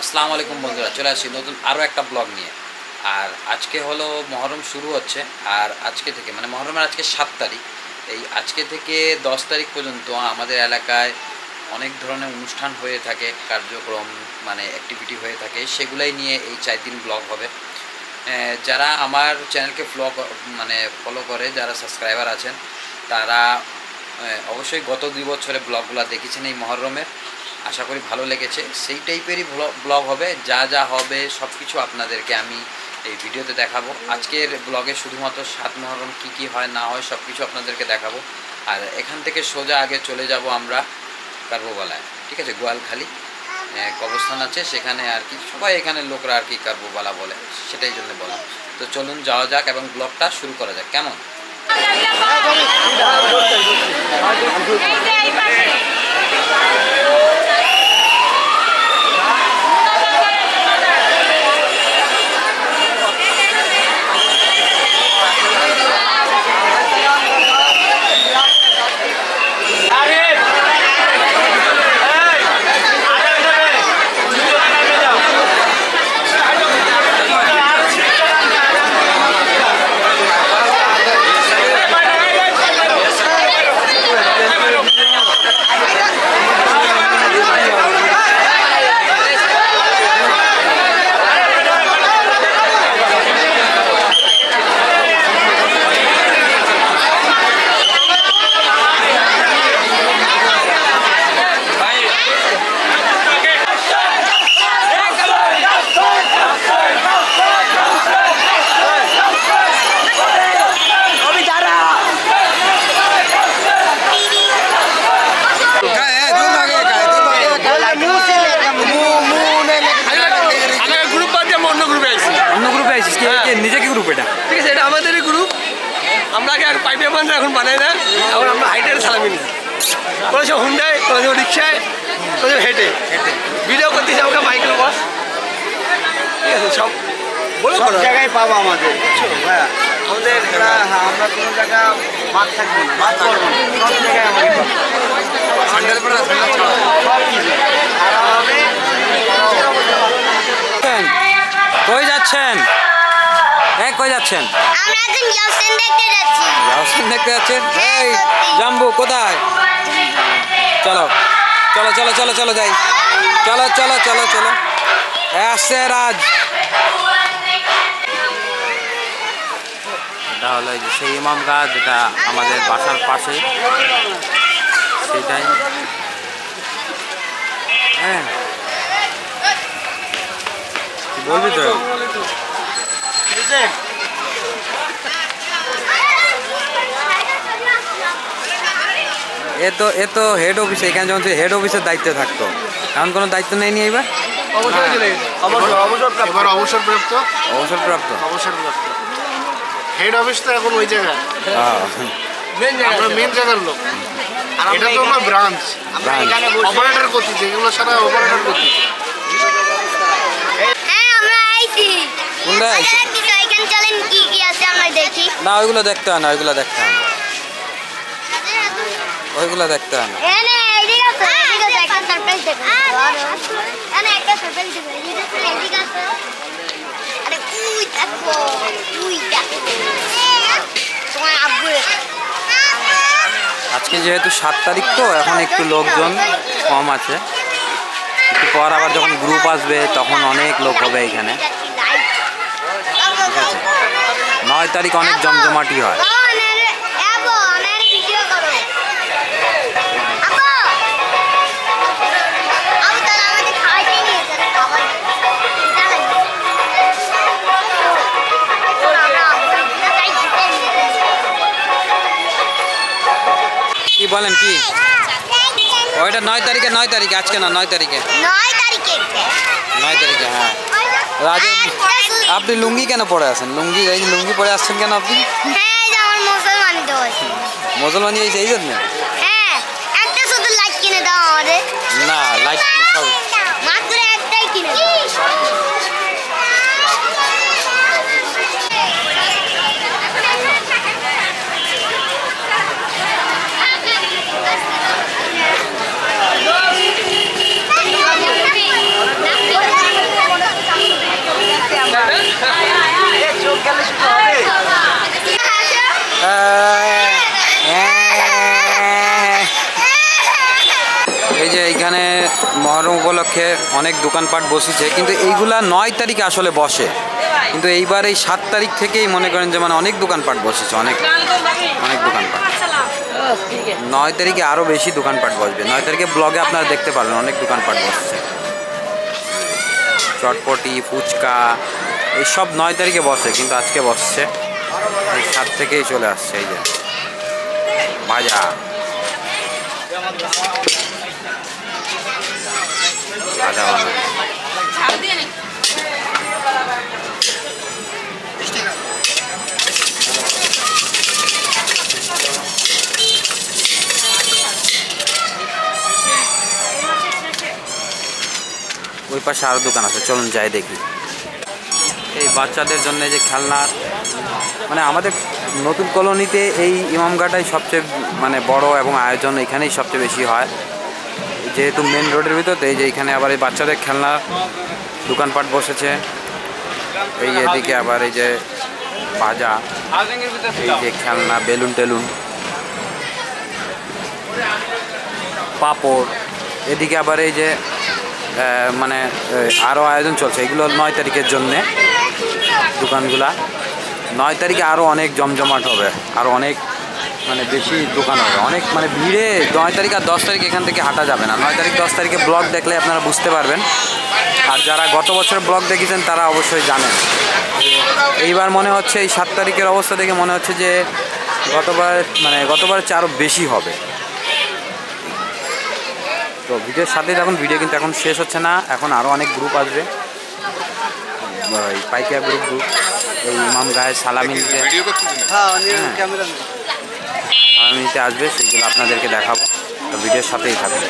আসসালামু আলাইকুম বন্ধুরা, চলে আসি নতুন আরও একটা ব্লগ নিয়ে। আর আজকে হলো মহরম শুরু হচ্ছে, আর আজকে থেকে মানে মহরমের আজকে সাত তারিখ। এই আজকে থেকে দশ তারিখ পর্যন্ত আমাদের এলাকায় অনেক ধরনের অনুষ্ঠান হয়ে থাকে, কার্যক্রম মানে অ্যাক্টিভিটি হয়ে থাকে, সেগুলাই নিয়ে এই চার দিন ব্লগ হবে। যারা আমার চ্যানেলকে ফলো মানে ফলো করে, যারা সাবস্ক্রাইবার আছেন, তারা অবশ্যই গত দুই বছরে ব্লগগুলো দেখেছেন এই মহরমের আশা করি ভালো লেগেছে। সেই টাইপেরই ব্লগ হবে। যা যা হবে সব কিছু আপনাদেরকে আমি এই ভিডিওতে দেখাবো। আজকের ব্লগে শুধুমাত্র সাত মহরম কী কী হয় না হয় সব কিছু আপনাদেরকে দেখাবো। আর এখান থেকে সোজা আগে চলে যাব আমরা কার্বোবালায়। ঠিক আছে? গোয়ালখালি আহ, কবরস্থান আছে। সেখানে আর কি সবাই এখানে লোকরা আর কি কার্বোবালা বলে সেটাই জন্য বললাম। তো চলুন যাওয়া যাক এবং ব্লগটা শুরু করা যাক। কেমন যে এই পাশে আমি গ্রুপ বাদ দিয়ে আমি অন্য গ্রুপে আইছি অন্য গ্রুপে আছিস কি হ্যাঁ। নিজে কি গ্রুপ এটা। ঠিক আছে এটা আমাদেরই গ্রুপ আমরা আগে আর পাইপে বান্ধা এখন বানাই না এখন আমরা হাইটের সালামি নিই। কোনো সব হুন্ডায় কোনো সব রিক্সায় কোনো হেঁটে ভিডিও করতেছি আমাকে মাইকেল বস। ঠিক আছে সব বলো সব জায়গায় পাবো আমাদের। বুঝছ? আমাদের আমরা হ্যাঁ, কোনো জায়গা বাদ থাকব না। বাদ করব না। সব জায়গায় আমাদের সব কিছু। কই যাচ্ছেন? হ্যাঁ কই যাচ্ছেন? আমরা এখন জলসেন দেখতে যাচ্ছি। রাউসিন দেখতে যাচ্ছেন? এই জাম্বু কোথায়? চলো চলো চলো চলো চলো যাই। চলো চলো চলো চলো। আসছে রাজ। এটা হলো যে সেই ইমাম গাছ যেটা আমাদের বাসার পাশে। সেটাই। হ্যাঁ। বলবি তো এ তো এ তো হেড অফিসে এখানে যখন হেড অফিসের দায়িত্বে থাকতো। এমন কোনো দায়িত্ব নেই নি এবার এবার অবসরপ্রাপ্ত? অবসরপ্রাপ্ত। অবসরপ্রাপ্ত। হেড অফিস তো এখন ওই জায়গায়। মেন আমরা মেন জায়গার লোক। এটা তো ব্রাঞ্চ আমরা বসে অপারেটর করতেছে এগুলো সারা অপারেটর করতেছে হ্যাঁ আমরা আইছি। কোনটা চলেন কি কি আছে আমরা দেখি। না ওইগুলো দেখতে হয় না ওইগুলো দেখতে হয় না। ওইগুলো দেখতে হয় না। আজকে যেহেতু সাত তারিখ তো এখন একটু লোকজন কম আছে। একটু পর আবার যখন গ্রুপ আসবে তখন অনেক লোক হবে এখানে ঠিক আছে নয় তারিখ অনেক জমজমাটি হয়। কি বলেন কি? ওইটা নয় তারিখে নয় তারিখে আজকে না নয় তারিখে? নয় তারিখে। নয় তারিখে হ্যাঁ। আপনি লুঙ্গি কেন পরে আছেন? লুঙ্গি এই লুঙ্গি পরে আসছেন কেন আপনি? মুসলমান এই যে মুসলমানি হয়েছে এই জন্য? হ্যাঁ না লাইট সব মাত্র একটাই কিনে দাও তারিখে অনেক দোকানপাট বসেছে, কিন্তু এইগুলা নয় তারিখে আসলে বসে। কিন্তু এইবার এই সাত তারিখ থেকেই মনে করেন যে মানে অনেক দোকানপাট বসেছে, অনেক অনেক দোকানপাট। নয় তারিখে আরও বেশি দোকানপাট বসবে। নয় তারিখে ব্লগে আপনারা দেখতে পারবেন অনেক দোকানপাট বসছে। চটপটি, ফুচকা, এইসব নয় তারিখে বসে, কিন্তু আজকে বসছে। এই সাত থেকেই চলে আসছে, এই যে ভাজা বানা ওই পাশে আরও দোকান আছে, চলুন যাই দেখি। এই বাচ্চাদের জন্য যে খেলনা মানে আমাদের নতুন কলোনিতে এই ইমামঘাটাই সবচেয়ে মানে বড় এবং আয়োজন এখানেই সবচেয়ে বেশি হয়। যেহেতু মেন রোডের ভিতর তো এই যে এখানে আবার এই বাচ্চাদের খেলনা দোকানপাট বসেছে। এই এদিকে আবার এই যে বাজা, এই যে খেলনা, বেলুন টেলুন, পাপড়, এদিকে আবার এই যে মানে আরও আয়োজন চলছে। এগুলো নয় তারিখের জন্যে দোকানগুলা। নয় তারিখে আরও অনেক জমজমাট হবে আরও অনেক মানে বেশি দোকান হবে। অনেক মানে ভিড়ে নয় তারিখ আর দশ তারিখ এখান থেকে হাঁটা যাবে না। নয় তারিখ দশ তারিখে ব্লগ দেখলে আপনারা বুঝতে পারবেন। আর যারা গত বছর ব্লগ দেখেছেন তারা অবশ্যই জানেন। এইবার মনে হচ্ছে এই সাত তারিখের অবস্থা দেখে মনে হচ্ছে যে গতবার মানে গতবার চেয়ে আরও বেশি হবে। তো ভিডিওর সাথে এখন ভিডিও কিন্তু এখন শেষ হচ্ছে না। এখন আরও অনেক গ্রুপ আসবে। এই পাইকিয়া গ্রুপ গ্রুপ এই ইমাম গায়ে সালামি নিতে হ্যাঁ নিতে আসবে সেগুলো আপনাদেরকে দেখাবো। তো ভিডিওর সাথেই থাকবে